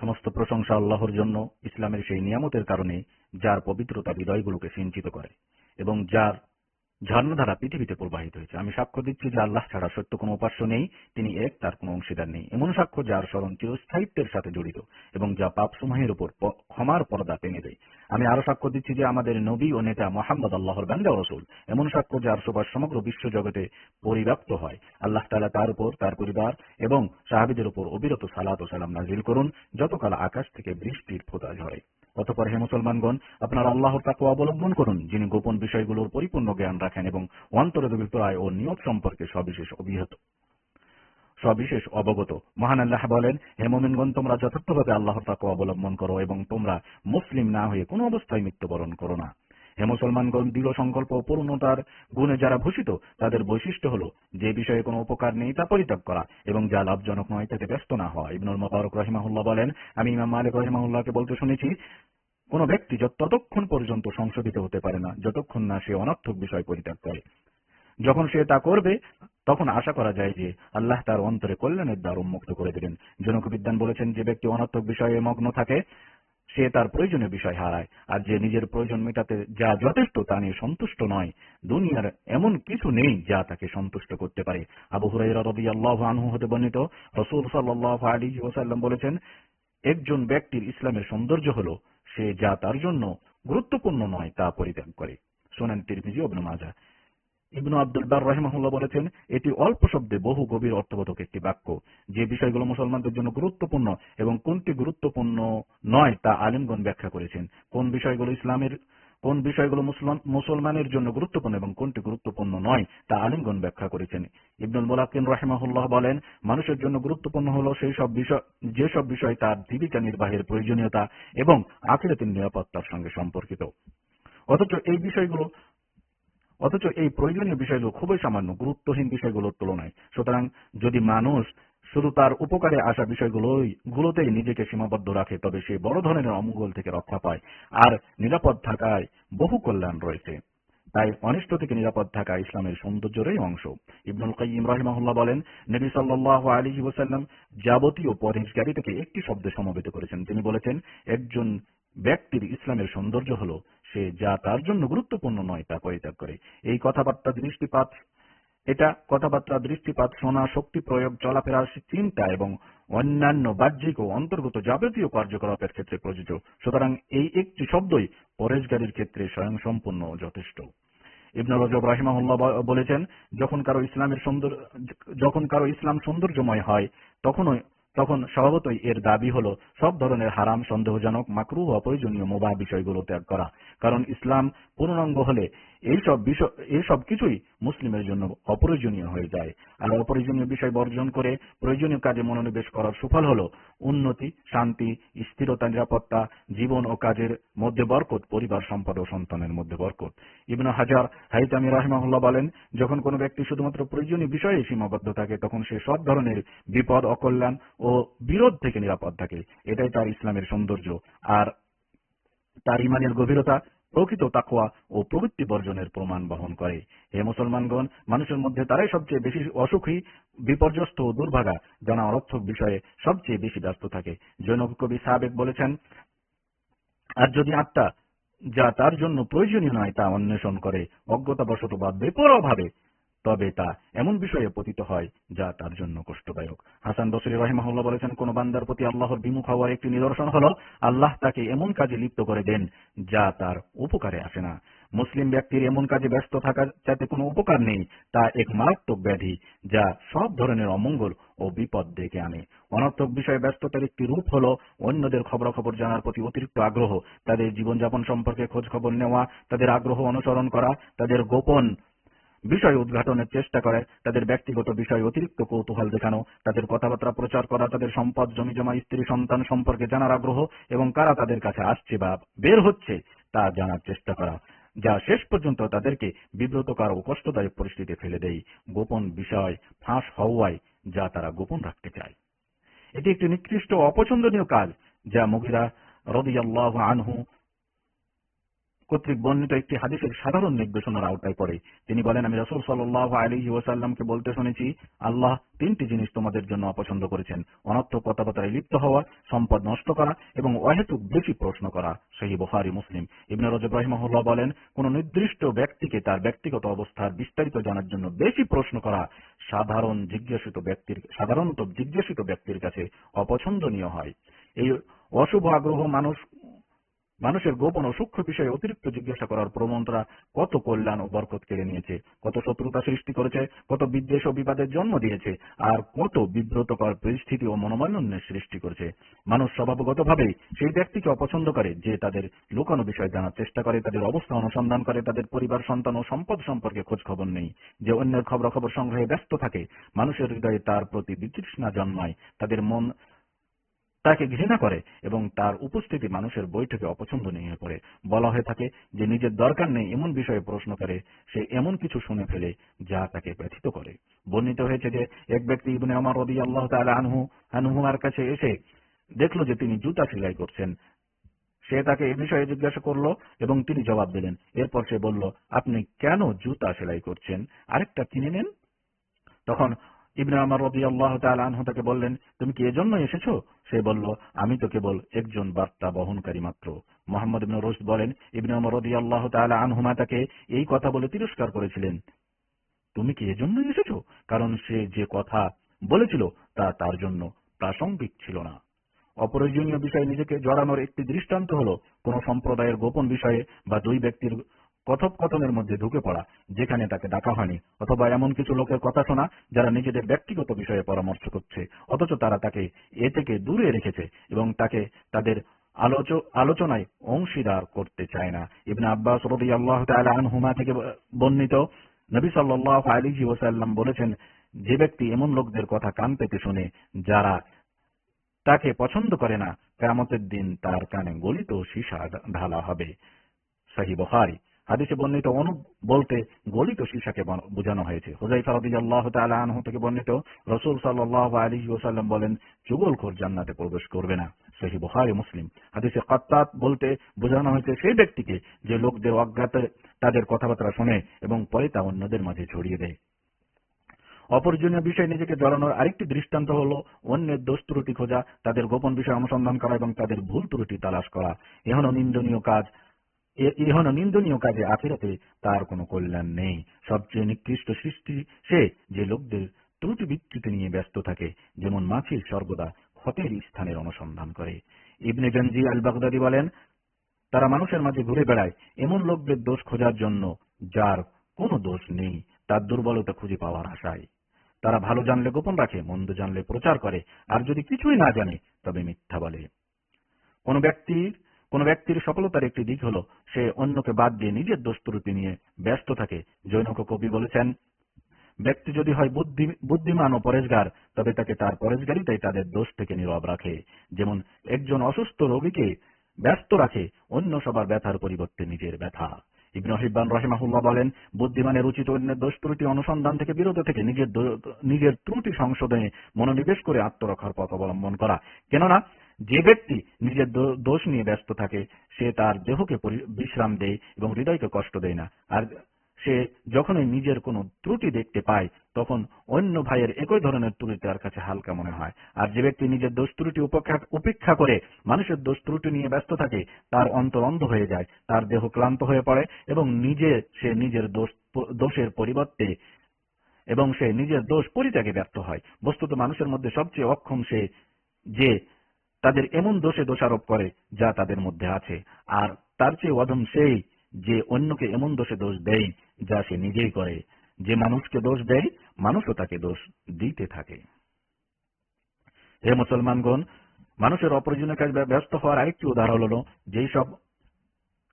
সমস্ত প্রশংসা আল্লাহর জন্য ইসলামের সেই নিয়ামতের কারণে, যার পবিত্রতা হৃদয়গুলোকে সিঞ্চিত করে এবং যার ঝর্ণাধারা পৃথিবীতে প্রবাহিত হয়েছে। আমি সাক্ষ্য দিচ্ছি যে আল্লাহ ছাড়া সত্য কোনো উপাস্য নেই, তিনি এক, তার কোনো অংশীদার নেই। এমন সাক্ষ্য যার স্মরণ চিরস্থায়িত্বের সাথে জড়িত এবং যা পাপ সমূহের উপর ক্ষমার পর্দা টেনে দেয়। আমি আরও সাক্ষ্য দিচ্ছি যে আমাদের নবী ও নেতা মোহাম্মদ আল্লাহর বান্দা রসুল, এমন সাক্ষ্য যার সুবাস সমগ্র বিশ্ব জগতে পরিব্যাপ্ত হয়। আল্লাহ তালা তার উপর, তার পরিবার এবং সাহাবিদের উপর অবিরত সালাত ও সালাম নাজিল করুন, যতকাল আকাশ থেকে বৃষ্টির ফোঁটা ঝরে। অতপর হে মুসলমানগণ, আপনারা আল্লাহর তাকে অবলম্বন করুন, যিনি গোপন বিষয়গুলোর পরিপূর্ণ জ্ঞান রাখেন এবং অন্তরের অভিপ্রায় ও নিয়ত সম্পর্কে সবিশেষ অভিহত। সবিশেষ অবগত। মহান আল্লাহ বলেন, হে মোমিনগণ, তোমরা যথার্থভাবে আল্লাহর তাকে অবলম্বন করো এবং তোমরা মুসলিম না হয়ে কোনো অবস্থায় মৃত্যুবরণ করো না। হে মুসলমানগণ, দৃঢ় সংকল্প পূর্ণতার গুণে যারা ভূষিত, তাদের বৈশিষ্ট্য হলো, যে বিষয়ে কোনো উপকার নেই তা পরিত্যাগ করা এবং যা লাভজনক নয় তাতে ব্যস্ত না হওয়া। ইবনুল মোবারক রহিমাহুল্লাহ বলেন, আমি ইমাম মালিক রহিমাহুল্লাহকে বলতে শুনেছি কোন ব্যক্তি ততক্ষণ পর্যন্ত সংশোধিত হতে পারে না, যতক্ষণ না সে অনর্থক বিষয় পরিত্যাগ করে। যখন সে তা করবে, তখন আশা করা যায় যে আল্লাহ তার অন্তরে কল্যাণের দ্বার উন্মুক্ত করে দেবেন। জনক বিদ্যান বলেছেন, যে ব্যক্তি অনর্থক বিষয়ে মগ্ন থাকে, সে তার প্রয়োজনীয় বিষয় হারায়, আর যে নিজের প্রয়োজন মেটাতে যা যথেষ্ট তা নিয়ে সন্তুষ্ট নয়, দুনিয়ার এমন কিছু নেই যা তাকে সন্তুষ্ট করতে পারে। আবু হুরাইরা রাদিয়াল্লাহু আনহু হতে বর্ণিত, রাসূল সাল্লাল্লাহু আলাইহি ওয়াসাল্লাম বলেছেন, একজন ব্যক্তির ইসলামের সৌন্দর্য হলো সে যা তার জন্য গুরুত্বপূর্ণ নয় তা পরিত্যাগ করে। সোনান তিরমিজি, ইবনে মাজা ইবনু আব্দুল বার রহমাহুল্লাহ বলেছেন, এটি অল্প শব্দে বহু গভীর অর্থবোধক একটি বাক্য, যে বিষয়গুলো মুসলমানদের জন্য গুরুত্বপূর্ণ এবং কোনটি গুরুত্বপূর্ণ নয় তা আলিমগণ ব্যাখ্যা করেছেন। কোন বিষয়গুলো ইসলামের কোন বিষয়গুলো মুসলমানের জন্য গুরুত্বপূর্ণ এবং কোনটি গুরুত্বপূর্ণ নয়, তা আলিমগণ ব্যাখ্যা করেছেন। ইবনুল মোলাকিন রাহিমাহুল্লাহ বলেন, মানুষের জন্য গুরুত্বপূর্ণ হলো সেই সব বিষয় যেসব বিষয় তার জীবিকা নির্বাহের প্রয়োজনীয়তা এবং আখিরাতের নিরাপত্তার সঙ্গে সম্পর্কিত। অথচ এই বিষয়গুলো অথচ এই প্রয়োজনীয় বিষয়গুলো খুবই সামান্য, গুরুত্বহীন বিষয়গুলোর তুলনায়। সুতরাং যদি মানুষ শুধু তার উপকারে আসা বিষয়গুলোই, গুলোতেই নিজেকে সীমাবদ্ধ রাখে, তবে সে বড় ধরনের অমঙ্গল থেকে রক্ষা পায়। আর নিরাপদ থাকায় বহু কল্যাণ রয়েছে। তাই অনিষ্ট থেকে নিরাপদ থাকা ইসলামের সৌন্দর্যেরই অংশ। ইবনুল কাইয়িম রাহিমাহুল্লাহ বলেন, নবী সাল্লাল্লাহু আলাইহি ওয়াসাল্লাম যাবতীয় পরহেজগারি থেকে একটি শব্দে সমবেত করেছেন। তিনি বলেছেন, একজন ব্যক্তির ইসলামের সৌন্দর্য হলো সে যা তার জন্য গুরুত্বপূর্ণ নয় তা পরিত্যাগ করে। এই কথাবার্তা দৃষ্টিপাত এটা কথাবার্তা, দৃষ্টিপাত, শোনা, শক্তি প্রয়োগ চলাফেরা চিন্তা এবং অন্যান্য বাহ্যিক ও অন্তর্গত যাবতীয় কার্যকলাপের ক্ষেত্রে প্রযোজ্য। সুতরাং এই একটি শব্দই পরেশগারির ক্ষেত্রে স্বয়ংসম্পূর্ণ যথেষ্ট। ইবনে রজব রাহিমাহুল্লাহ বলেছেন, যখন কারও ইসলামের সুন্দর যখন কারও ইসলাম সৌন্দর্যময় হয় তখনই তখন স্বভাবতই এর দাবি হলো সব ধরনের হারাম, সন্দেহজনক মাকরু অপ্রয়োজনীয় মোবাহ বিষয়গুলো ত্যাগ করা। কারণ ইসলাম পূর্ণাঙ্গ হলে এইসব বিষয়, এইসব কিছুই মুসলিমের জন্য অপ্রয়োজনীয় হয়ে যায়। আর অপ্রয়োজনীয় বিষয় বর্জন করে প্রয়োজনীয় কাজে মনোনিবেশ করার সুফল হল উন্নতি, শান্তি, স্থিরতা, নিরাপত্তা, জীবন ও কাজের মধ্যে বরকত, পরিবার, সম্পদ ও সন্তানের মধ্যে বরকত। ইবনু হাজার হাইতামি রাহিমাহুল্লাহ বলেন, যখন কোনো ব্যক্তি শুধুমাত্র প্রয়োজনীয় বিষয়ে সীমাবদ্ধ থাকে, তখন সে সব ধরনের বিপদ, অকল্যাণ ও বিরোধ থেকে নিরাপদ থাকে। এটাই তার ইসলামের সৌন্দর্য। আর তার ইমানের গভীরতা প্রকৃত তাকুয়া ও প্রবৃত্তি বর্জনের প্রমাণ বহন করে। হে মুসলমানগণ, মানুষের মধ্যে তারাই সবচেয়ে বেশি অসুখী, বিপর্যস্ত ও দুর্ভাগা জানা অর্থক বিষয়ে সবচেয়ে বেশি ব্যস্ত থাকে। জৈনব কবি সাবেক বলেছেন, আর যদি আত্মা যা তার জন্য প্রয়োজনীয় নয় তা অন্বেষণ করে, অজ্ঞতাবশত বা বেপরভাবে তবে তা এমন বিষয়ে পতিত হয় যা তার জন্য কষ্টদায়ক। হাসান বসরি রহিমাহুল্লাহ বলেছেন, কোন বান্দার প্রতি আল্লাহর বিমুখ হওয়ার একটি নিদর্শন হলো, আল্লাহ তাকে এমন কাজে লিপ্ত করে দেন যা তার উপকারে আসে না। মুসলিম ব্যক্তির এমন কাজে ব্যস্ত থাকা যাতে কোনো উপকার নেই, তা এক মারাত্মক ব্যাধি যা সব ধরনের অমঙ্গল ও বিপদ ডেকে আনে। অনর্থক বিষয়ে ব্যস্ততার একটি রূপ হলো, অন্যদের খবরাখবর জানার প্রতি অতিরিক্ত আগ্রহ। তাদের জীবনযাপন সম্পর্কে খোঁজ খবর নেওয়া, তাদের আগ্রহ অনুসরণ করা, তাদের গোপন বিষয় উদ্ঘাটনের চেষ্টা করে, তাদের ব্যক্তিগত বিষয় অতিরিক্ত কৌতূহল দেখানো, তাদের কথাবার্তা প্রচার করা, তাদের সম্পদ জমিজমা স্ত্রী, সন্তান সম্পর্কে জানার আগ্রহ, এবং কারা তাদের কাছে আসছে বা বের হচ্ছে, তা জানার চেষ্টা করা, যা শেষ পর্যন্ত তাদেরকে বিব্রতকর ও কষ্টদায়ক পরিস্থিতি ফেলে দেয়। গোপন বিষয় ফাঁস হওয়ায় যা তারা গোপন রাখতে চায়। এটি একটি নিকৃষ্ট অপছন্দনীয় কাজ, যা মুগিরা রদিয়াল্লাহ আনহু কর্তৃক বর্ণিত একটি হাদিসের সাধারণ নির্দেশনার আওতায় পড়ে। তিনি বলেন, আমি রসুল সাল্লাহ আলী ওয়াসাল্লামকে বলতে শুনেছি, আল্লাহ তিনটি জিনিস তোমাদের জন্য অপছন্দ করেছেন। অনর্থক কথাবার্তায় লিপ্ত হওয়া, সম্পদ নষ্ট করা এবং অহেতুক বেশি প্রশ্ন করা সেই বুখারি, মুসলিম। ইবনে রজব রহিমাহুল্লাহ বলেন, কোন নির্দিষ্ট ব্যক্তিকে তার ব্যক্তিগত অবস্থার বিস্তারিত জানার জন্য বেশি প্রশ্ন করা সাধারণ জিজ্ঞাসিত ব্যক্তির, সাধারণত জিজ্ঞাসিত ব্যক্তির কাছে অপছন্দনীয় হয়। এই অশুভ আগ্রহ মানুষ মানুষের গোপন ও সূক্ষ্ম বিষয়ে অতিরিক্ত জিজ্ঞাসা করার প্রবণতা কত কল্যাণ ও বরকত কেড়ে নিয়েছে? কত শত্রুতা সৃষ্টি করেছে? কত বিদ্বেষ ও বিবাদের জন্ম দিয়েছে? আর কত বিব্রতকর পরিস্থিতি ও মনোমালিন্যের সৃষ্টি করেছে? মানুষ স্বভাবগতভাবেই সেই ব্যক্তিকে অপছন্দ করে যে তাদের লুকানো বিষয় জানার চেষ্টা করে, তাদের অবস্থা অনুসন্ধান করে, তাদের পরিবার, সন্তান ও সম্পদ সম্পর্কে খোঁজ খবর নেই। যে অন্যের খবরাখবর সংগ্রহে ব্যস্ত থাকে, মানুষের হৃদয়ে তার প্রতি বিতৃষ্ণা জন্মায়, তাদের মন তাকে ঘৃণা করে এবং তার উপস্থিতি মানুষের বৈঠকে অপছন্দনীয় হয়ে পড়ে। বলা হয়ে থাকে যে, নিজের দরকার নেই এমন বিষয়ে প্রশ্ন করে, সে এমন কিছু শুনে ফেলে যা তাকে ব্যথিত করে। বর্ণিত হয়েছে যে, এক ব্যক্তি ইবনে আমার রদি আল্লাহ আনহু, আনহুমার কাছে এসে দেখল যে তিনি জুতা সেলাই করছেন। সে তাকে এ বিষয়ে জিজ্ঞাসা করল এবং তিনি জবাব দিলেন। এরপর সে বলল, আপনি কেন জুতা সেলাই করছেন? আরেকটা কিনে নেন? তখন ইবনে আমার রবি আল্লাহ আনহু তাকে বললেন, তুমি কি এজন্য এসেছ? সে বলল, আমি তো কেবল একজন বার্তা বহনকারী মাত্র। মোহাম্মদ ইবনে রোশদ বলেন, ইবনে আমার রবি আল্লাহ আনহুমা তাকে এই কথা বলে তিরস্কার করেছিলেন। তুমি কি এজন্যই এসেছ? কারণ সে যে কথা বলেছিল তা তার জন্য প্রাসঙ্গিক ছিল না। অপ্রয়োজনীয় বিষয়ে নিজেকে জড়ানোর একটি দৃষ্টান্ত হল, কোন সম্প্রদায়ের গোপন বিষয়ে বা দুই ব্যক্তির কথোপকথনের মধ্যে ঢুকে পড়া, যেখানে তাকে ডাকা হয়নি, অথবা এমন কিছু লোকের কথা শোনা যারা নিজেদের ব্যক্তিগত বিষয়ে পরামর্শ করছে, অথচ তারা তাকে এ থেকে দূরে রেখেছে এবং তাকে তাদের আলোচনায় অংশীদার করতে চায় না। ইবনে আব্বাস রবি আল্লাহ থেকে বর্ণিত নবী সাল্লাহ আলিজি ওসাল্লাম বলেছেন, যে ব্যক্তি এমন লোকদের কথা কান পেতে শুনে যারা তাকে পছন্দ করে না কেমতের দিন তার কানে গলিত সীসা ঢালা হবে। সাহি বহারি হাদিসে বর্ণিত অনু, বলতে গলিত সীসাকে বোঝানো হয়েছে। হুজাইফা রাদিয়াল্লাহ তাআলা আনহু থেকে বর্ণিত রাসূল সাল্লাল্লাহু আলাইহি ওয়াসাল্লাম বলেন, যুগলখোর জান্নাতে প্রবেশ করবে না। সহি বুখারী মুসলিম। হাদিসে কাত্তাত বলতে বোঝানো হয়েছে সেই ব্যক্তিকে যে লোকদের অজ্ঞাতে তাদের কথাবার্তা শোনে এবং পরে তা অন্যদের মাঝে ছড়িয়ে দেয়। অপরজনীয় বিষয়ে নিজেকে জড়ানোর আরেকটি দৃষ্টান্ত হল অন্যের দোষ ত্রুটি খোঁজা, তাদের গোপন বিষয় অনুসন্ধান করা এবং তাদের ভুল ত্রুটি তালাশ করা। এখনও নিন্দনীয় কাজ। এহন নিন্দনীয় কাজে আখেরাতে তার কোনো কল্যাণ নেই। সবচেয়ে নিকৃষ্ট সৃষ্টি সে যে লোকদের ত্রুটি বিকৃতি নিয়ে ব্যস্ত থাকে, যেমন মাছির সর্বদা ক্ষতের স্থানের অনুসন্ধান করে। ইবনে গঞ্জি আল বাগদাদি বলেন, তারা মানুষের মাঝে ঘুরে বেড়ায়, এমন লোকদের দোষ খোঁজার জন্য যার কোনো দোষ নেই, তার দুর্বলতা খুঁজে পাওয়ার আশায়। তারা ভালো জানলে গোপন রাখে, মন্দ জানলে প্রচার করে, আর যদি কিছুই না জানে, তবে মিথ্যা বলে। কোন ব্যক্তির কোন ব্যক্তির সফলতার একটি দিক হলো, সে অন্যকে বাদ দিয়ে নিজের দোষ ত্রুটি নিয়ে ব্যস্ত থাকে, জৈনক কবি বলেছেন। ব্যক্তি যদি হয় বুদ্ধিমান ও পরেশগার, তবে তাকে তার পরেশগারিতাই তাদের দোষ থেকে নীরব রাখে। যেমন, একজন অসুস্থ রোগীকে ব্যস্ত রাখে, অন্য সবার ব্যথার পরিবর্তে নিজের ব্যথা। ইবনে হিব্বান রহিমাহুল্লাহ বলেন, বুদ্ধিমানের উচিত অন্যের দোষ ত্রুটি অনুসন্ধান থেকে বিরত থেকে নিজের নিজের ত্রুটি সংশোধনে মনোনিবেশ করে আত্মরক্ষার পথ অবলম্বন করা। কেননা যে ব্যক্তি নিজের দোষ নিয়ে ব্যস্ত থাকে, সে তার দেহকে বিশ্রাম দেয় এবং হৃদয়কে কষ্ট দেয় না। আর সে যখনই নিজের কোনো ত্রুটি দেখতে পায়, তখন অন্য ভাইয়ের একই ধরনের ত্রুটি তার কাছে হালকা মনে হয়। আর যে ব্যক্তি নিজের দোষ ত্রুটি উপেক্ষা করে মানুষের দোষ ত্রুটি নিয়ে ব্যস্ত থাকে, তার অন্তর অন্ধ হয়ে যায়, তার দেহ ক্লান্ত হয়ে পড়ে এবং নিজে সে নিজের দোষ দোষের পরিবর্তে এবং সে নিজের দোষ পরিত্যাগে ব্যর্থ হয়। বস্তুত মানুষের মধ্যে সবচেয়ে অক্ষম সে যে তাদের এমন দোষে দোষারোপ করে যা তাদের মধ্যে আছে। আর তার চেয়ে অধম সেই যে অন্যকে এমন দোষে দোষ দেয় যা সে নিজেই করে। যে মানুষকে দোষ দেয়, মানুষও তাকে দোষ দিতে থাকে। হে মুসলমানগণ, মানুষের অপ্রয়োজনীয় কাজ ব্যস্ত হওয়ার আরেকটি উদাহরণ হল, যেই সব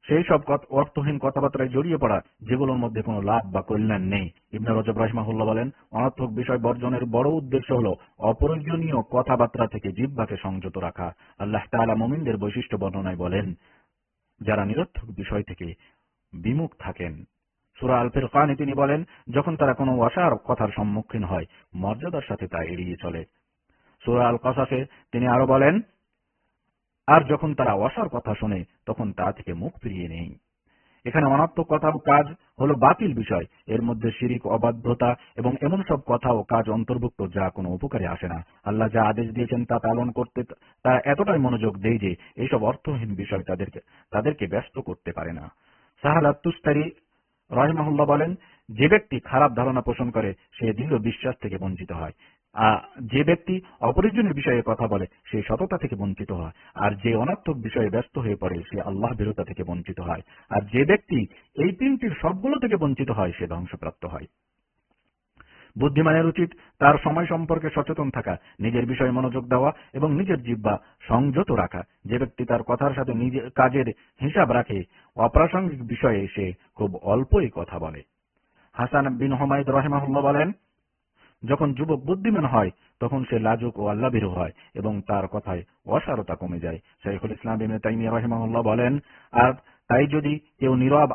সেই সব অর্থহীন কথাবার্তায় জড়িয়ে পড়া, যেগুলোর মধ্যে কোনো লাভ বা কল্যাণ নেই। ইবনে রজব রাহমাহুল্লাহ বলেন, অনর্থক বিষয় বর্জনের বড় উদ্দেশ্য হল অপ্রয়োজনীয় কথাবার্তা থেকে জিব্বাকে সংযত রাখা। আল্লাহ তাআলা মোমিনদের বৈশিষ্ট্য বর্ণনায় বলেন, যারা নিরর্থক বিষয় থেকে বিমুখ থাকেন। সুরা আল ফিরকানে তিনি বলেন, যখন তারা কোনো অসার কথার সম্মুখীন হয়, মর্যাদার সাথে তা এড়িয়ে চলে। সুরা আল কসাসে তিনি আরও বলেন আর যখন তারা অসার কথা শোনে, তখন তা থেকে মুখ ফিরিয়ে নেই। এখানে অনাত্মক কথা ও কাজ হলো বাতিল বিষয়। এর মধ্যে শিরিক, অবাধ্যতা এবং এমন সব কথা ও কাজ অন্তর্ভুক্ত যা কোনো উপকারে আসে না। আল্লাহ যা আদেশ দিয়েছেন তা পালন করতে তারা এতটাই মনোযোগ দেয় যে এইসব অর্থহীন বিষয় তাদেরকে তাদেরকে ব্যস্ত করতে পারে না। সাহাল আত্তুস্তারি রহমাহুল্লাহ বলেন, যে ব্যক্তি খারাপ ধারণা পোষণ করে, সে দৃঢ় বিশ্বাস থেকে বঞ্চিত হয়। যে ব্যক্তি অপরিজনের বিষয়ে কথা বলে, সে সততা থেকে বঞ্চিত হয়। আর যে অনার্থক বিষয়ে ব্যস্ত হয়ে পড়ে, সে আল্লাহ বিরতা থেকে বঞ্চিত হয়। আর যে ব্যক্তি এই তিনটির সবগুলো থেকে বঞ্চিত হয়, সে ধ্বংসপ্রাপ্ত হয়। বুদ্ধিমানের উচিত তার সময় সম্পর্কে সচেতন থাকা, নিজের বিষয়ে মনোযোগ দেওয়া এবং নিজের জিব্বা সংযত রাখা। যে ব্যক্তি তার কথার সাথে নিজের কাজের হিসাব রাখে, অপ্রাসঙ্গিক বিষয়ে সে খুব অল্পই কথা বলে। হাসান বিন হমায়দ রহেমাহুল্লাহ বলেন যখন যুবক বুদ্ধিমান হয়, তখন সে লাজুক ও আল্লাভীর হয় এবং তার কথায় অসারতা কমে যায়। শেখুল ইসলাম বলেন, আর তাই যদি কেউ নীরব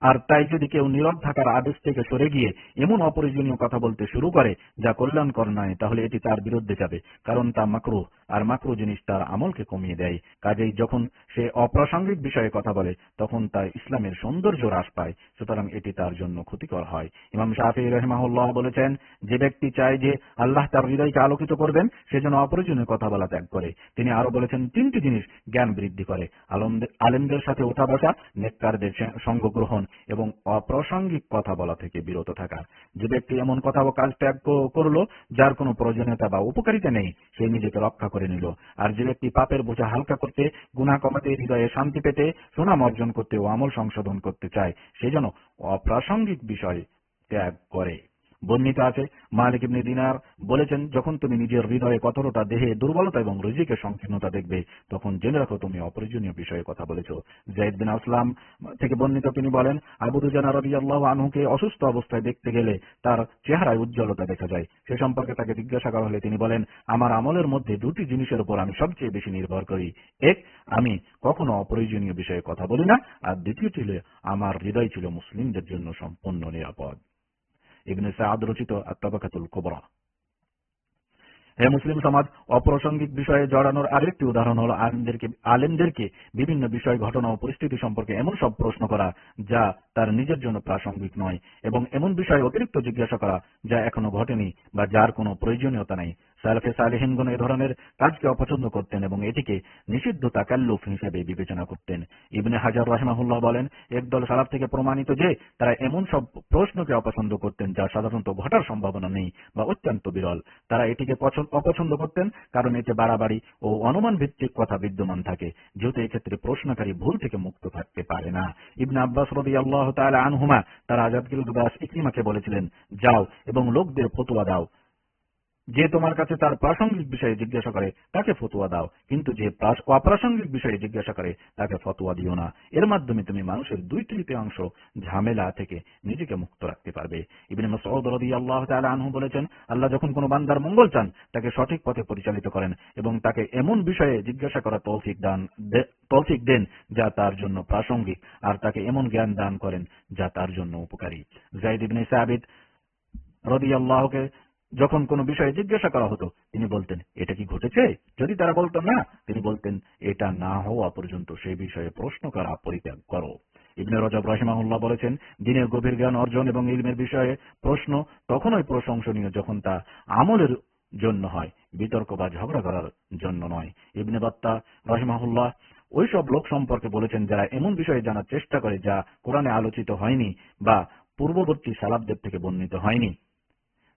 আর তাই যদি কেউ নীরব থাকার আদেশ থেকে সরে গিয়ে এমন অপ্রয়োজনীয় কথা বলতে শুরু করে যা কল্যাণকর নয়, তাহলে এটি তার বিরুদ্ধে যাবে, কারণ তা মাকরু, আর মাকরু জিনিস তার আমলকে কমিয়ে দেয়। কাজেই যখন সে অপ্রাসঙ্গিক বিষয়ে কথা বলে, তখন তার ইসলামের সৌন্দর্য হ্রাস পায়, সুতরাং এটি তার জন্য ক্ষতিকর হয়। ইমাম শাহি রহমাহুল্লাহ বলেছেন, যে ব্যক্তি চায় যে আল্লাহ তার হৃদয়কে আলোকিত করবেন সেজন্য অপ্রয়োজনীয় কথা বলা ত্যাগ করে। তিনি আরও বলেছেন, তিনটি জিনিস জ্ঞান বৃদ্ধি করে। আলেমদের সাথে ওঠা বসা, নেককারদের সঙ্গ গ্রহণ এবং অপ্রাসঙ্গিক কথা বলা থেকে বিরত থাকা। যে ব্যক্তি এমন কথা ও কাজ ত্যাগ করল, যার কোনো প্রয়োজনীয়তা বা উপকারিতা নেই, সে নিজেকে রক্ষা করে নিল। আর যে ব্যক্তি পাপের বোঝা হালকা করতে গুণা কমাতে, হৃদয়ে শান্তি পেতে, সুনাম অর্জন করতে ও আমল সংশোধন করতে চায়, সে যেন অপ্রাসঙ্গিক বিষয় ত্যাগ করে। বর্ণিত আছে। মালিক ইবনে দিনার বলেছেন, যখন তুমি নিজের হৃদয়ে কতটা দেহে দুর্বলতা এবং রিজিকে সংকীর্ণতা দেখবে, তখন জেনে রাখো তুমি অপ্রয়োজনীয় বিষয়ে কথা বলেছ। জাইদ বিন আসলাম থেকে বর্ণিত তিনি বলেন আবুদুজানা রবি আল্লাহ আনহুকে অসুস্থ অবস্থায় দেখতে গেলে তার চেহারায় উজ্জ্বলতা দেখা যায়। সে সম্পর্কে তাকে জিজ্ঞাসা করা হলে তিনি বলেন, আমার আমলের মধ্যে দুটি জিনিসের উপর আমি সবচেয়ে বেশি নির্ভর করি। এক, আমি কখনো অপ্রয়োজনীয় বিষয়ে কথা বলি না। আর দ্বিতীয়টি আমার হৃদয় ছিল মুসলিমদের জন্য সম্পূর্ণ নিরাপদ। ইবনে সাদ রচিত কোবরা। হে মুসলিম সমাজ, অপ্রাসঙ্গিক বিষয়ে জড়ানোর আরেকটি উদাহরণ হল আলেমদেরকে আলেমদেরকে বিভিন্ন বিষয়, ঘটনা ও পরিস্থিতি সম্পর্কে এমন সব প্রশ্ন করা যা তার নিজের জন্য প্রাসঙ্গিক নয় এবং এমন বিষয়ে অতিরিক্ত জিজ্ঞাসা করা যা এখনও ঘটেনি বা যার কোনো প্রয়োজনীয়তা নেই। সালফে সালেহিনগণ এ ধরনের কাজকে অপছন্দ করতেন এবং এটিকে নিষিদ্ধ তাকাল্লুফ হিসেবে বিবেচনা করতেন। ইবনে হাজার রহমাহুল্লাহ বলেন, একদল সালাফ থেকে প্রমাণিত যে তারা এমন সব প্রশ্নকে অপছন্দ করতেন যা সাধারণত ঘটার সম্ভাবনা নেই বা অত্যন্ত বিরল। তারা এটিকে অপছন্দ করতেন কারণ এতে বাড়াবাড়ি ও অনুমান ভিত্তিক কথা বিদ্যমান থাকে, যেহেতু এক্ষেত্রে প্রশ্নকারী ভুল থেকে মুক্ত থাকতে পারে না। ইবনে আব্বাস রবি আল্লাহ তালা আনহুমা তারা আজাদ গিলদাস ইকরিমাকে বলেছিলেন, যাও এবং লোকদের ফতুয়া দাও। যে তোমার কাছে তার প্রাসঙ্গিক বিষয়ে জিজ্ঞাসা করে, তাকে ফতুয়া দাও। কিন্তু যে অপ্রাসঙ্গিক বিষয়ে জিজ্ঞাসা করে, তাকে ফতুয়া দিও না। এর মাধ্যমে তুমি মানুষের দুই তৃতীয়াংশ ঝামেলা থেকে নিজেকে মুক্ত রাখতে পারবে। ইবিন তাআলা আনহু বলেছেন, আল্লাহ যখন কোনো বান্দার মঙ্গল চান, তাকে সঠিক পথে পরিচালিত করেন এবং তাকে এমন বিষয়ে জিজ্ঞাসা করা তৌফিক দান তৌফিক দেন যা তার জন্য প্রাসঙ্গিক, আর তাকে এমন জ্ঞান দান করেন যা তার জন্য উপকারী। জাইদ ইবনে সাবিত রাদিয়াল্লাহুকে যখন কোনো বিষয়ে জিজ্ঞাসা করা হতো, তিনি বলতেন, এটা কি ঘটেছে? যদি তারা বলতো, না, তিনি বলতেন, এটা না হওয়া পর্যন্ত সেই বিষয়ে প্রশ্ন করা পরিত্যাগ করো। ইবনে রজব রহিমাহুল্লাহ বলেছেন, দিনের গভীর জ্ঞান অর্জন এবং ইলমের বিষয়ে প্রশ্ন তখনই প্রশংসনীয় যখন তা আমলের জন্য হয়, বিতর্ক বা ঝগড়া করার জন্য নয়। ইবনে বাত্তা রহিমাহুল্লাহ ওইসব লোক সম্পর্কে বলেছেন, যারা এমন বিষয়ে জানার চেষ্টা করে যা কোরআনে আলোচিত হয়নি বা পূর্ববর্তী সালাবদের থেকে বর্ণিত হয়নি।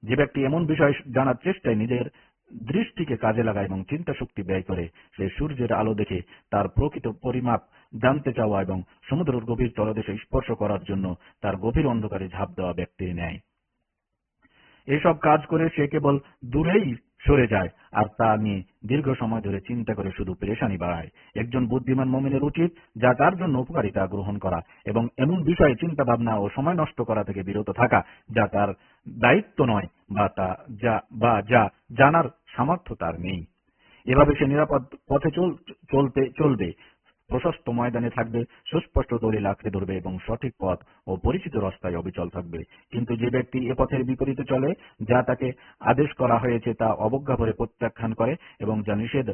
যে ব্যক্তি এমন বিষয় জানার চেষ্টায় নিজের দৃষ্টিকে কাজে লাগায় এবং চিন্তা শক্তি ব্যয় করে, সে সূর্যের আলো দেখে তার প্রকৃত পরিমাপ জানতে চাওয়া এবং সমুদ্রের গভীর তলদেশে স্পর্শ করার জন্য তার গভীর অন্ধকারে ঝাঁপ দেওয়া ব্যক্তির ন্যায়। এসব কাজ করে সে কেবল দূরেই সরে যায়, আর তা নিয়ে দীর্ঘ সময় ধরে চিন্তা করে শুধু পেরেশানি বাড়ায়। একজন বুদ্ধিমান মমিনের উচিত যা তার জন্য উপকারিতা গ্রহণ করা এবং এমন বিষয়ে চিন্তা ভাবনা ও সময় নষ্ট করা থেকে বিরত থাকা যা তার দায়িত্ব নয় বা তা যা, বা যা জানার সামর্থ্য তার নেই। এভাবে সে নিরাপদ পথে চলতে, চলবে। প্রশস্ত ময়দানে থাকবে, সুস্পষ্ট দলিল আঁকড়ে ধরবে এবং সঠিক পথ ও পরিচিত রাস্তায় অবিচল থাকবে। কিন্তু যে ব্যক্তি এ পথের বিপরীতে চলে, যা তাকে আদেশ করা হয়েছে তা অবজ্ঞা করে প্রত্যাখ্যান করে এবং যা নিষেধ,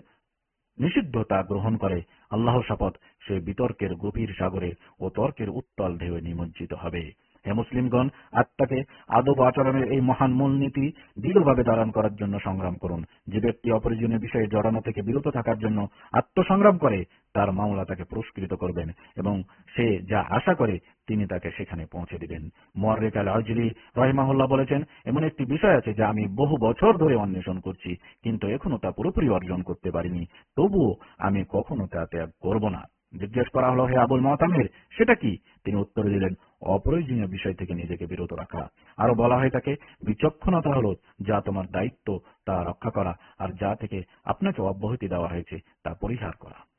নিষিদ্ধতা গ্রহণ করে আল্লাহ শপথ সে বিতর্কের গভীর সাগরে ও তর্কের উত্তল ঢেউয়ে নিমজ্জিত হবে। হে মুসলিমগণ আত্মাকে আদব আচরণের এই মহান মূলনীতি দৃঢ়ভাবে ধারণ করার জন্য সংগ্রাম করুন। যে ব্যক্তি অপরিজনীয় বিষয়ে জড়ানো থেকে বিরত থাকার জন্য আত্মসংগ্রাম করে, তার মামলা তাকে পুরস্কৃত করবেন এবং সে যা আশা করে, তিনি তাকে সেখানে পৌঁছে দিবেন। মোয়ারেক আল আজলি রহিমাহুল্লাহ বলেছেন, এমন একটি বিষয় আছে যা আমি বহু বছর ধরে অন্বেষণ করছি, কিন্তু এখনও তা পুরোপুরি অর্জন করতে পারিনি। তবুও আমি কখনো তা ত্যাগ করব না। জিজ্ঞেস করা হলো, হে আবুল মহতামের সেটা কি? তিনি উত্তর দিলেন অপ্রয়োজনীয় বিষয় থেকে নিজেকে বিরত রাখা। আরও বলা হয় তাকে, বিচক্ষণতা হলো যা তোমার দায়িত্ব, তা রক্ষা করা, আর যা থেকে আপনাকে অব্যাহতি দেওয়া হয়েছে, তা পরিহার করা।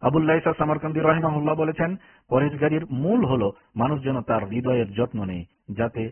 আবুল্লাহ সামারকান্দি রহিমাহুল্লাহ বলেছেন পরেশগারির মূল হল মানুষ যেন তার হৃদয়ের যত্ন নেই যাতে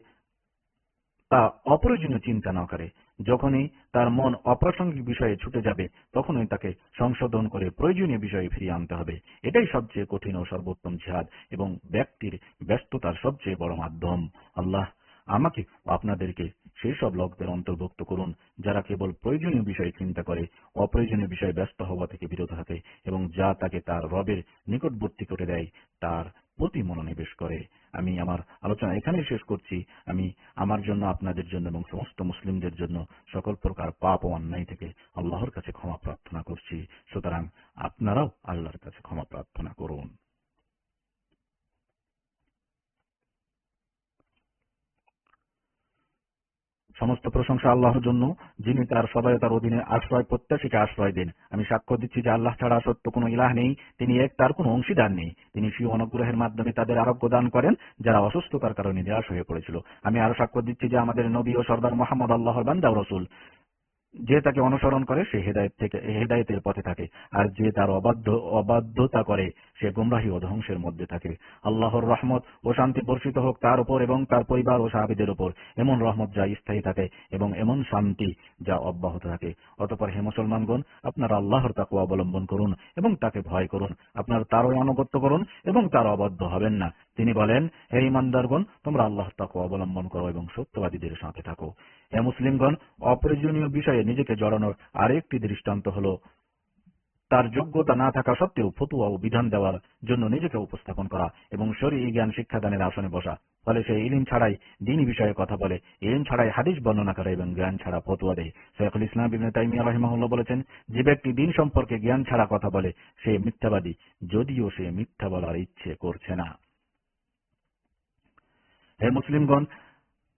তা অপ্রয়োজনীয় চিন্তা না করে। যখনই তার মন অপ্রাসঙ্গিক বিষয়ে ছুটে যাবে, তখনই তাকে সংশোধন করে প্রয়োজনীয় বিষয়ে ফিরিয়ে আনতে হবে। এটাই সবচেয়ে কঠিন ও সর্বোত্তম জিহাদ এবং ব্যক্তির ব্যস্ততার সবচেয়ে বড় মাধ্যম। আল্লাহ, আমাকে আপনাদেরকে সেই সব লোকদের অন্তর্ভুক্ত করুন যারা কেবল প্রয়োজনীয় বিষয়ে চিন্তা করে, অপ্রয়োজনীয় বিষয়ে ব্যস্ত হওয়া থেকে বিরত থাকে এবং যা তাকে তার রবের নিকটবর্তী করে দেয়, তার প্রতি মনোনিবেশ করে। আমি আমার আলোচনা এখানে শেষ করছি। আমি আমার জন্য, আপনাদের জন্য এবং সমস্ত মুসলিমদের জন্য সকল প্রকার পাপ ও অন্যায় থেকে আল্লাহর কাছে ক্ষমা প্রার্থনা করছি। সুতরাং আপনারাও আল্লাহর কাছে ক্ষমা প্রার্থনা করুন। সমস্ত প্রশংসা আল্লাহর জন্য, যিনি তার সদয়তার অধীনে আশ্রয়, প্রত্যাশীকে আশ্রয় দেন। আমি সাক্ষ্য দিচ্ছি যে আল্লাহ ছাড়া সত্য কোনো ইলাহ নেই, তিনি এক তার কোনো অংশীদার নেই। তিনি সেই অনুগ্রহের মাধ্যমে তাদের আরোগ্য দান করেন, যারা অসুস্থতার কারণে নিরাশ হয়ে পড়েছিল। আমি আরও সাক্ষ্য দিচ্ছি যে আমাদের নবী ও সর্দার মোহাম্মদ আল্লাহর বান্দা রসুল। যে তাকে অনুসরণ করে, সে হেদায়ত থেকে, হেদায়তের পথে থাকে। আর যে তার অবাধ্য, অবাধ্যতা করে, সে গুমরাহী ও ধ্বংসের মধ্যে থাকে। আল্লাহর রহমত ও শান্তি বর্ষিত হোক তার উপর এবং তার পরিবার ও সাহাবিদের উপর। এমন রহমত যা স্থায়ী থাকে এবং এমন শান্তি যা অব্যাহত থাকে। অতপর হে মুসলমানগণ, আপনারা আল্লাহর তাকে অবলম্বন করুন এবং তাকে ভয় করুন। আপনার তারও আনুগত্য করুন এবং তার অবাধ্য হবেন না। তিনি বলেন, হে ইমানদারগণ তোমরা আল্লাহ তাকে অবলম্বন করো এবং সত্যবাদীদের সাথে থাকো। হে মুসলিমগণ অপ্রয়োজনীয় বিষয়ে নিজেকে জড়ানোর আরেকটি দৃষ্টান্ত হলো। তার যোগ্যতা না থাকা সত্ত্বেও ফতুয়া ও বিধান দেওয়ার জন্য নিজেকে উপস্থাপন করা এবং শরী জ্ঞান শিক্ষাদানের আসনে বসা। ফলে সে ইলিম ছাড়াই দিন বিষয়ে কথা বলে। ইলিম ছাড়াই হাদিস বর্ণনা করে এবং জ্ঞান ছাড়া ফতুয়া দেয়। শেখুল ইসলাম বিবিন তাইমিয়া রহিমাহুল্লাহ বলেছেন, যে ব্যক্তি দিন সম্পর্কে জ্ঞান ছাড়া কথা বলে, সে মিথ্যাবাদী, যদিও সে মিথ্যা বলার ইচ্ছে করছে না। হে মুসলিমগণ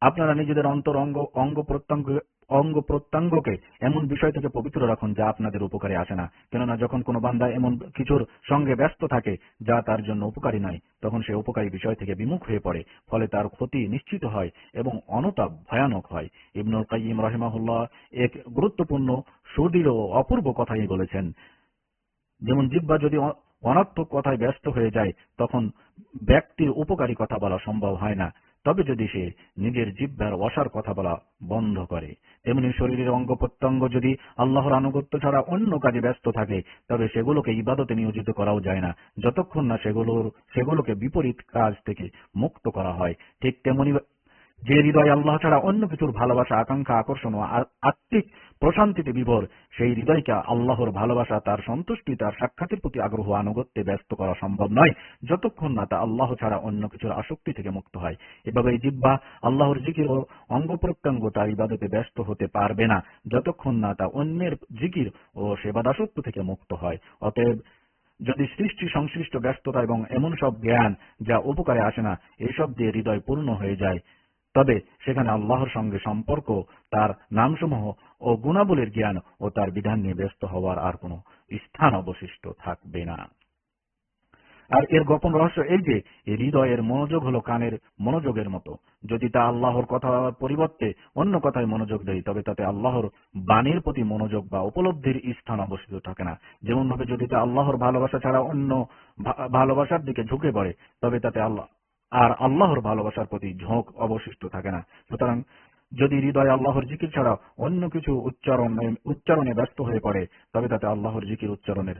আপনারা নিজেদের অন্তর অঙ্গ প্রত্যঙ্গ, অঙ্গ প্রত্যঙ্গকে এমন বিষয় থেকে পবিত্র রাখুন যা আপনাদের উপকারে আসে না। কেননা যখন কোনো বান্দা এমন কিছুর সঙ্গে ব্যস্ত থাকে যা তার জন্য উপকারী নয়, তখন সে উপকারী বিষয় থেকে বিমুখ হয়ে পড়ে, ফলে তার ক্ষতি নিশ্চিত হয় এবং অনতাপ ভয়ানক হয়। ইবনুল কাইম রহিমাহুল্লাহ এক গুরুত্বপূর্ণ, সুদৃঢ় ও অপূর্ব কথাই বলেছেন। যেমন জিব্বা যদি অনাত্মক কথায় ব্যস্ত হয়ে যায়, তখন ব্যক্তির উপকারী কথা বলা সম্ভব হয় না। তবে যদি সে নিজের জিব্বার অসার কথা বলা বন্ধ করে, তেমনি শরীরের অঙ্গ প্রত্যঙ্গ যদি আল্লাহর আনুগত্য ছাড়া অন্য কাজে ব্যস্ত থাকে, তবে সেগুলোকে ইবাদতে নিয়োজিত করাও যায় না। যতক্ষণ না সেগুলোর, সেগুলোকে বিপরীত কাজ থেকে মুক্ত করা হয়, ঠিক তেমনি যে হৃদয় আল্লাহ ছাড়া অন্য কিছুর ভালোবাসা, আকাঙ্ক্ষা, আকর্ষণ ও আত্মিক প্রশান্তিতে বিভোর। সেই হৃদয়কে আল্লাহর ভালোবাসা, তার সন্তুষ্টি, তার সাক্ষাতের প্রতি আগ্রহ, আনুগত্যে ব্যস্ত করা সম্ভব নয়। যতক্ষণ না তা আল্লাহ ছাড়া অন্য কিছুর আসক্তি থেকে মুক্ত হয়। এভাবে জিব্বা আল্লাহর জিকির ও অঙ্গ প্রত্যঙ্গ তার ইবাদতে ব্যস্ত হতে পারবে না। যতক্ষণ না তা অন্যের জিকির ও সেবাদাসত্ব থেকে মুক্ত হয়। অতএব যদি সৃষ্টি সংশ্লিষ্ট ব্যস্ততা এবং এমন সব জ্ঞান যা উপকারে আসে না, এসব দিয়ে হৃদয় পূর্ণ হয়ে যায়। তবে সেখানে আল্লাহর সঙ্গে সম্পর্ক, তার নামসমূহ ও গুণাবলীর জ্ঞান ও তার বিধান নিয়ে ব্যস্ত হওয়ার আর কোনো স্থান অবশিষ্ট থাকবে না। আর এর গোপন রহস্য এই যে হৃদয়ের মনোযোগ হলো কানের মনোযোগের মতো। যদি তা আল্লাহর কথা পরিবর্তে অন্য কথায় মনোযোগ দেয়, তবে তাতে আল্লাহর বাণীর প্রতি মনোযোগ বা উপলব্ধির স্থান অবস্থিত থাকে না। যেমন ভাবে যদি তা আল্লাহর ভালোবাসা ছাড়া অন্য ভালোবাসার দিকে ঝুঁকে পড়ে, তবে তাতে আল্লাহ, আর আল্লাহর ভালোবাসার প্রতি ঝোঁক অবশিষ্ট থাকে না। সুতরাং যদি হৃদয় আল্লাহর জিকির ছাড়া অন্য কিছু উচ্চারণ, উচ্চারণে ব্যস্ত হয়ে পড়ে, তবে তাতে আল্লাহর জিকির উচ্চারণের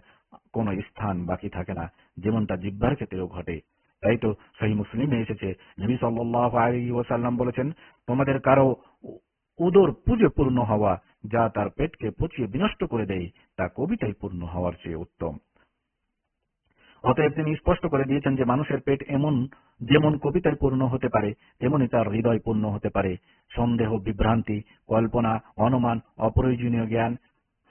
কোন স্থান বাকি থাকে না, যেমনটা জিব্বার ক্ষেত্রেও ঘটে। তাই তো সেই মুসলিমে এসেছে, নবী সাল্লাহ আলী ওসাল্লাম বলেছেন, তোমাদের কারও উদর পুজে পূর্ণ হওয়া, যা তার পেটকে পচিয়ে বিনষ্ট করে দেয়, তা কবিতায় পূর্ণ হওয়ার চেয়ে উত্তম। অতএব তিনি স্পষ্ট করে দিয়েছেন যে মানুষের পেট এমন, যেমন কবিতায় পূর্ণ হতে পারে, তেমনি তার হৃদয় পূর্ণ হতে পারে। সন্দেহ, বিভ্রান্তি, কল্পনা, অনুমান, অপ্রয়োজনীয় জ্ঞান,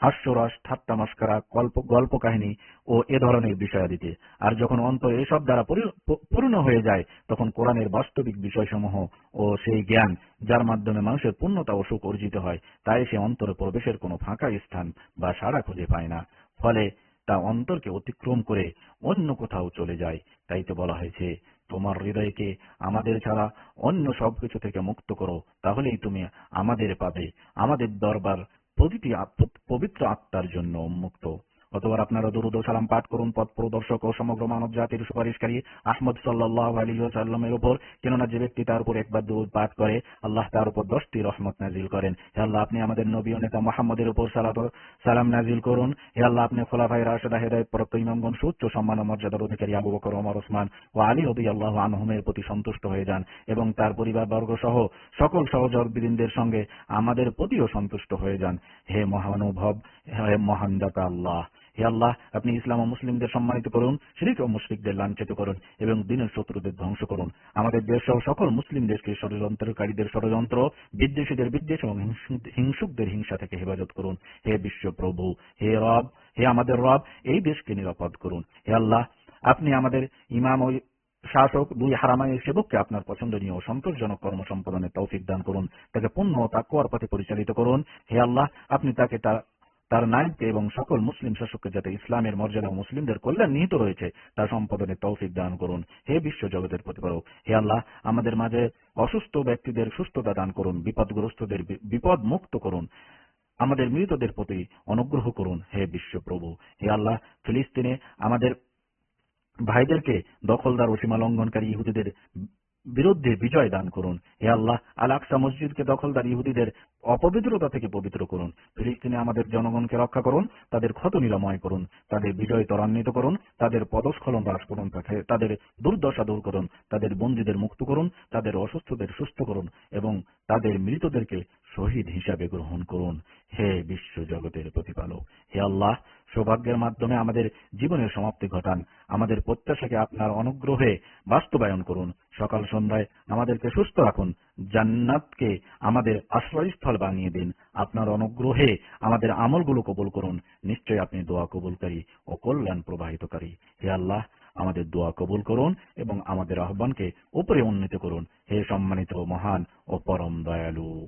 হাস্যরস, ঠাট্টা মস্করা গল্প কাহিনী ও এ ধরনের বিষয় বিষয়াদিতে। আর যখন অন্তর এসব দ্বারা পূর্ণ হয়ে যায়, তখন কোরআনের বাস্তবিক বিষয়সমূহ ও সেই জ্ঞান, যার মাধ্যমে মানুষের পূর্ণতা ও সুখ অর্জিত হয়, তাই সে অন্তরে প্রবেশের কোনো ফাঁকা স্থান বা সাড়া খুঁজে পায় না। ফলে তা অন্তরকে অতিক্রম করে অন্য কোথাও চলে যায়। তাই তো বলা হয়েছে, তোমার হৃদয়কে আমাদের ছাড়া অন্য সবকিছু থেকে মুক্ত করো। তাহলেই তুমি আমাদের পাবে। আমাদের দরবার প্রতিটি পবিত্র আত্মার জন্য উন্মুক্ত। অতবার আপনারা দরুদ সালাম পাঠ করুন, পথ প্রদর্শক ও সমগ্র মানব জাতির সুপারিশকারী আহমদ সাল্লাহ আলী সাল্লামের উপর। কেননা যে ব্যক্তি তার উপর একবার দরুদ পাঠ করে, আল্লাহ তার উপর দশটি রহমত নাজিল করেন। হে আল্লাহ, আপনি আমাদের নবী ও নেতা মোহাম্মদের উপর সালাম নাজিল করুন। হে আল্লাহ, আপনি খোলাফাই রাশেদা হেদায়ত প্রদত্ত ইমামগণ সুচ্চ সম্মান ও মর্যাদার অধিকারী আবু বকর, ওমর, ওসমান ও আলী রবি আল্লাহ আনহুমের প্রতি সন্তুষ্ট হয়ে যান এবং তার পরিবার বর্গ সহ সকল সহযোগবৃন্দের সঙ্গে আমাদের প্রতিও সন্তুষ্ট হয়ে যান। হে মহানুভব, হে মহান দাতা আল্লাহ হে আল্লাহ, আপনি ইসলাম ও মুসলিমদের সম্মানিত করুন, শিরিক ও মুশরিকদের লাঞ্ছিত করুন এবং দিনের শত্রুদের ধ্বংস করুন। আমাদের দেশ সহ সকল মুসলিম দেশকে ষড়যন্ত্রকারীদের ষড়যন্ত্র, বিদ্বেষীদের বিদ্বেষ এবং হিংসুকদের হিংসা থেকে হেফাজত করুন। হে বিশ্ব প্রভু, হে রব, হে আমাদের রব, এই দেশকে নিরাপদ করুন। হে আল্লাহ, আপনি আমাদের ইমাম ও শাসক দুই হারামায়ের সেবককে আপনার পছন্দনীয় ও সন্তোষজনক কর্ম সম্পাদনের তৌফিক দান করুন। তাকে পূর্ণ ও তাকুয়ার পথে পরিচালিত করুন। হে আল্লাহ, আপনি তাকে তার তার নায়ককে এবং সকল মুসলিম শাসককে যাতে ইসলামের মর্যাদা মুসলিমদের কল্যাণ নিহিত রয়েছে, তা সম্পাদনের তৌফিক দান করুন। হে বিশ্ব জগতের প্রতিপালক, হে আল্লাহ, আমাদের মাঝে অসুস্থ ব্যক্তিদের সুস্থতা দান করুন, বিপদগ্রস্তদের বিপদ মুক্ত করুন। আমাদের মৃতদের প্রতি অনুগ্রহ করুন, হে বিশ্ব প্রভু হে আল্লাহ, ফিলিস্তিনে আমাদের ভাইদেরকে দখলদার ও সীমা লঙ্ঘনকারী ইহুদিদের বিরুদ্ধে বিজয় দান করুন। হে আল্লাহ আল আকসা মসজিদকে দখলদার ইহুদিদের অপবিত্রতা থেকে পবিত্র করুন। ফিলিস্তিনে আমাদের জনগণকে রক্ষা করুন, তাদের ক্ষত নিরাময় করুন, তাদের বিজয় ত্বরান্বিত করুন, তাদের পদস্খলন হ্রাস করুন তাদের দুর্দশা দূর করুন, তাদের বন্দীদের মুক্ত করুন, তাদের অসুস্থদের সুস্থ করুন এবং তাদের মৃতদেরকে শহীদ হিসাবে গ্রহণ করুন। হে বিশ্ব জগতের প্রতিপালক হে আল্লাহ সৌভাগ্যের মাধ্যমে আমাদের জীবনের সমাপ্তি ঘটান। আমাদের প্রত্যাশাকে আপনার অনুগ্রহে বাস্তবায়ন করুন। সকাল সন্ধ্যায় আমাদেরকে সুস্থ রাখুন। জান্নাতকে আমাদের আশ্রয়স্থল বানিয়ে দিন। আপনার অনুগ্রহে আমাদের আমলগুলো কবুল করুন। নিশ্চয় আপনি দোয়া কবুলকারী ও কল্যাণ প্রবাহিতকারী। হে আল্লাহ আমাদের দোয়া কবুল করুন এবং আমাদের আহ্বানকে উপরে উন্নীত করুন। হে সম্মানিত মহান ও পরম দয়ালু।